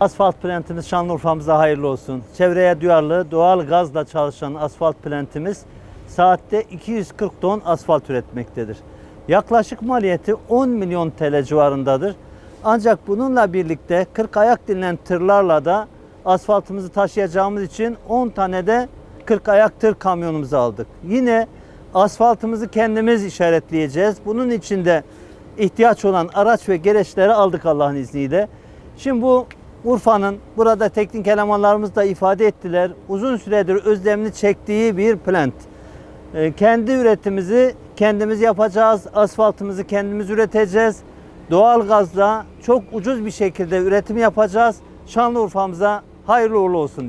Asfalt plantimiz Şanlıurfa'mıza hayırlı olsun. Çevreye duyarlı, doğal gazla çalışan asfalt plantimiz saatte 240 ton asfalt üretmektedir. Yaklaşık maliyeti 10 milyon TL civarındadır. Ancak bununla birlikte 40 ayak dinlen tırlarla da asfaltımızı taşıyacağımız için 10 tane de 40 ayak tır kamyonumuzu aldık. Yine asfaltımızı kendimiz işaretleyeceğiz. Bunun için de ihtiyaç olan araç ve gereçleri aldık Allah'ın izniyle. Şimdi bu Urfa'nın burada teknik elemanlarımız da ifade ettiler. Uzun süredir özlemini çektiği bir plant. Ee, kendi üretimimizi kendimiz yapacağız. Asfaltımızı kendimiz üreteceğiz. Doğal gazla çok ucuz bir şekilde üretim yapacağız. Şanlıurfa'mıza hayırlı uğurlu olsun diyor.